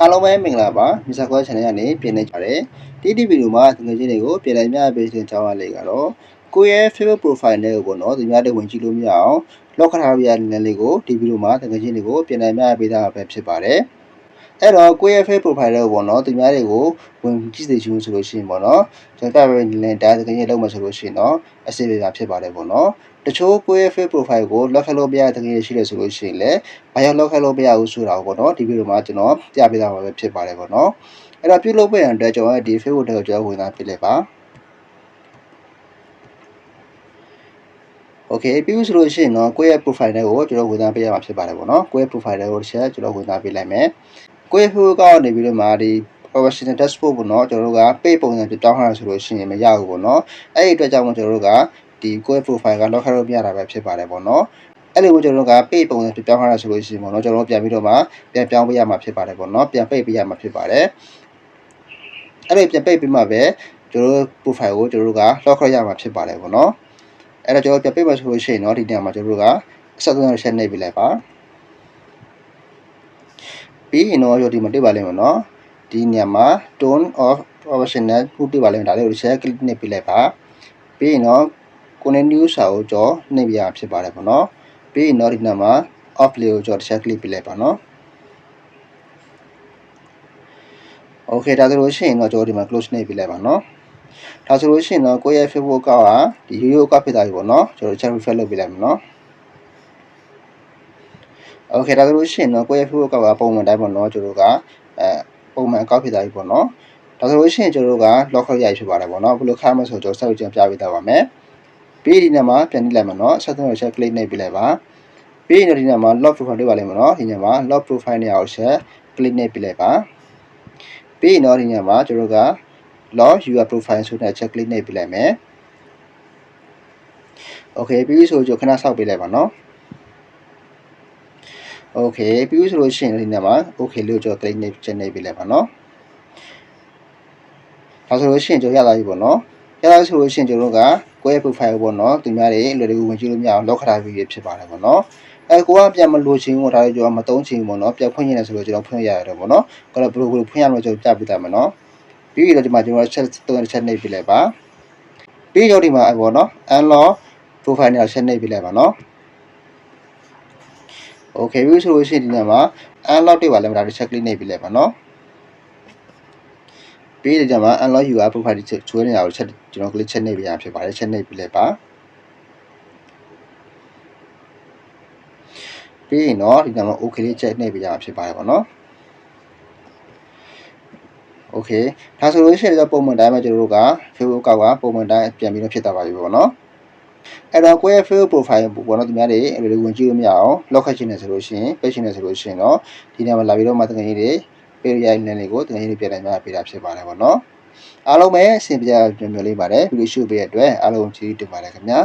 အားလုံးပဲမင်္ဂလာပါမြစာခွဲ channel ကနေပြင်နေကြတယ်ဒီဒီဗီဒီယိုမှာတကယ်ချင်းတွေကိုပြင်လိုက်မြပေးခြင်းကြောင်းရလေးကတော့ကိုယ့်ရဲ့ Facebook profile လေးကိုပေါ့နော်သူများတွေဝင်ကြည့်လို့မရအောင် lock ထားရတဲ့နည်းလေးကိုဒီဗီဒီယိုမှာတကယ်ချင်းတွေကိုပြင်လိုက်မြပေးတာပဲဖြစ်ပါတယ် အဲ့တော့ကိုယ့်ရဲ့ Facebook profile လေးကိုပေါ့နော်သူများတွေကိုဝင်ကြည့်စေချင်လို့ဆိုလို့ရှိရင်ပေါ့နော်ကျွန်တော်ပြပေးနေတိုင်းတကယ်ချင်းလုံးမဆိုလို့ရှိရင်တော့အစီအစဉ်ဖြစ်ပါတယ်ပေါ့နော်တချို့ကိုယ့်ရဲ့ Facebook profile ကို lock ခလို့မရတဲ့တကယ်ရှိတယ်ဆိုလို့ရှိရင်လည်းဘာကြောင့် lock ခလို့မရဘူးဆိုတာကိုပေါ့နော်ဒီဗီဒီယိုမှာကျွန်တော်ပြပေးတာပါပဲဖြစ်ပါတယ်ပေါ့နော်အဲ့တော့ပြုလုပ်ပေးရတဲ့ကျွန်တော်ဒီ Facebook တွေကိုကျွန်တော်ဝင်လာပြလိုက်ပါโอเคပြီးဆိုလို့ရှိရင်တော့ကိုယ့်ရဲ့ profile တွေကိုကျွန်တော်ဝင်သားပေးရမှာဖြစ်ပါတယ်ပေါ့နော်ကိုယ့်ရဲ့ profile တွေကိုတစ်ချက်ကျွန်တော်ဝင်သားပေးလိုက်မယ် ကိုယ့်ရဲ့ Facebook ကနေပြီးတော့မှဒီ professional dashboard ပေါ့နော်ကျွန်တော်တို့က page ပုံစံပြတောင်းထားတာဆိုလို့ရှိရင်မရဘူးပေါ့နော်အဲ့ဒီအတွက်ကြောင့်မို့ကျွန်တော်တို့ကဒီကိုယ့်ရဲ့ profile က lock လုပ်ပြရတာပဲဖြစ်ပါတယ်ပေါ့နော်အဲ့လိုမျိုးကျွန်တော်တို့က page ပုံစံပြပြောင်းထားတာဆိုလို့ရှိရင်ပေါ့နော်ကျွန်တော်တို့ပြန်ပြီးတော့မှပြန်ပြောင်းပေးရမှာဖြစ်ပါတယ်ပေါ့နော်ပြန်ပိတ်ပေးရမှာဖြစ်ပါတယ်အဲ့လိုပြန်ပိတ်ပေးမှပဲကျွန်တော်တို့ profile ကိုကျွန်တော်တို့က lock ရမှာဖြစ်ပါတယ်ပေါ့နော်အဲ့တော့ကျွန်တော်ပြန်ပိတ်မှဆိုလို့ရှိရင်တော့ဒီနေရာမှာကျွန်တော်တို့ကအဆက်အသွယ်ဆက်နေပြီလိုက်ပါ ပြီးရင်တော့ရောဒီမှာတွေ့ပါလိမ့်မယ်နော်ဒီနေရာမှာ tone of professional ခုတွေ့ပါလိမ့်မယ်ဒါလေးကို share click နဲ့ပြလိုက်ပါပြီးရင်တော့ကိုနေ news စာကိုကြောနှိပ်ပြရဖြစ်ပါတယ်ပေါ့နော်ပြီးရင်တော့ဒီနေရာမှာ off လေးကိုကြောတစ်ချက် click ပြလိုက်ပါနော် Okay ဒါဆိုလို့ရှိရင်တော့ကျွန်တော်ဒီမှာ close နှိပ်ပြလိုက်ပါနော်ဒါဆိုလို့ရှိရင်တော့ကိုယ့်ရဲ့ Facebook ကဒီရိုးရိုးကဖြစ်သွားပြီပေါ့နော်ကျွန်တော် chat refresh လုပ်ပြလိုက်မယ်နော် Okay ဒါဆိုလို့ရှိရင်တော့ကိုယ့်ရဲ့ Facebook ကပုံမှန်တိုင်းပေါ့နော်ကျွန်တော်ကအဲပုံမှန်အကောက်ဖြစ်သွားပြီပေါ့နော်ဒါဆိုလို့ရှိရင်ကျွန်တော်တို့က lock လုပ်ရဖြစ်ပါတယ်ပေါ့နော်ဘယ်လိုခါမဆိုကျွန်တော်ဆက်ကြည့်ပြပေးသွားပါမယ်ပြီးဒီနေ့မှာပြန်ကြည့်လိုက်မယ်နော်ဆက်သွယ်ချက် click နှိပ်ပြလိုက်ပါပြီးရင်ဒီနေ့မှာ lock profile တွေ့ပါလိမ့်မယ်နော်ဒီနေ့မှာ lock profile နဲ့အောင်ဆက် click နှိပ်ပြလိုက်ပါပြီးရင်တော့ဒီညမှာကျွန်တော်က log your profile ဆိုတဲ့ check click နှိပ်ပြလိုက်မယ် okay ပြီးပြီဆိုကြခဏစောက်ပေးလိုက်ပါနော် okay ပြီးပြီဆိုလို့ရှိရင်ဒီညမှာ okay လို့ကျွန်တော် click နှိပ်ချက်နှိပ်ပြလိုက်ပါနော်ဒါဆိုလို့ရှိရင်ကျွန်တော်ရလာပြီပေါ့နော်ရလာဆိုလို့ရှိရင်ကျွန်တော်ကကိုယ့်ရဲ့ profile ပေါ့နော်သူများတွေလွယ်တကူဝင်ကြည့်လို့မရအောင် lock ခထားပြီးဖြစ်ပါတယ်ပေါ့နော်အဲကိုကပြန်မလို့ချင်းကိုဒါလည်းကျွန်တော်မသုံးချင်ဘူးပေါ့နော်ပြန်ဖွင့်နေတယ်ဆိုတော့ကျွန်တော်ဖွင့်ရရတယ်ပေါ့နော်အဲ့တော့ဘယ်လိုဘယ်လိုဖွင့်ရမလဲကျွန်တော်ပြပြတာမယ်နော်ပြီးတော့ဒီမှာကျွန်တော်ချက်တုံးချက်နှိပ်ပြလိုက်ပါပြီးတော့ဒီမှာပေါ့နော် unlock profile နဲ့ချက်နှိပ်ပြလိုက်ပါနော် okay ပြီးဆိုလို့ရှိရင်ဒီမှာ unlock တွေပါလဲမဒါတစ်ချက် click နှိပ်ပြလိုက်ပါနော်ပြီးတော့ဒီမှာ unlock your profile ချိုးနေတာကိုချက်ကျွန်တော် click ချက်နှိပ်ပြရဖြစ်ပါတယ်ချက်နှိပ်ပြလိုက်ပါပြီးရင်တော့ဒီမှာ okay လေးချက်နှိပ်ပြရမှာဖြစ်ပါတယ်ပေါ့နော် okay ဒါဆိုလို့ရှိရင်တော့ပုံမှန်တိုင်းမှာကျွန်တော်တို့က Facebook ကောက်ကပုံမှန်တိုင်းပြန်ပြီးတော့ဖြစ်သွားပါပြီပေါ့နော် အဲ့တော့ကိုယ့်ရဲ့ Facebook profile ပေါ့နော်သူများတွေအဲ့လိုဝင်ကြည့်လို့မရအောင် lock ခတ်ချင်တယ်ဆိုလို့ရှိရင် page ချင်တယ်ဆိုလို့ရှိရင်တော့ဒီနေရာမှာလာပြီးတော့မှတကယ်ကြီးတွေ page ရိုက်နေလေးကိုတကယ်ကြီးတွေပြန်နိုင်မှာပေးတာဖြစ်ပါတယ်ပေါ့နော်အားလုံးပဲအဆင်ပြေကြမျိုးမျိုးလေးပါတယ်ဗီဒီယိုရှုပေးရတဲ့အတွက်အားလုံးကျေးဇူးတင်ပါတယ်ခင်ဗျာ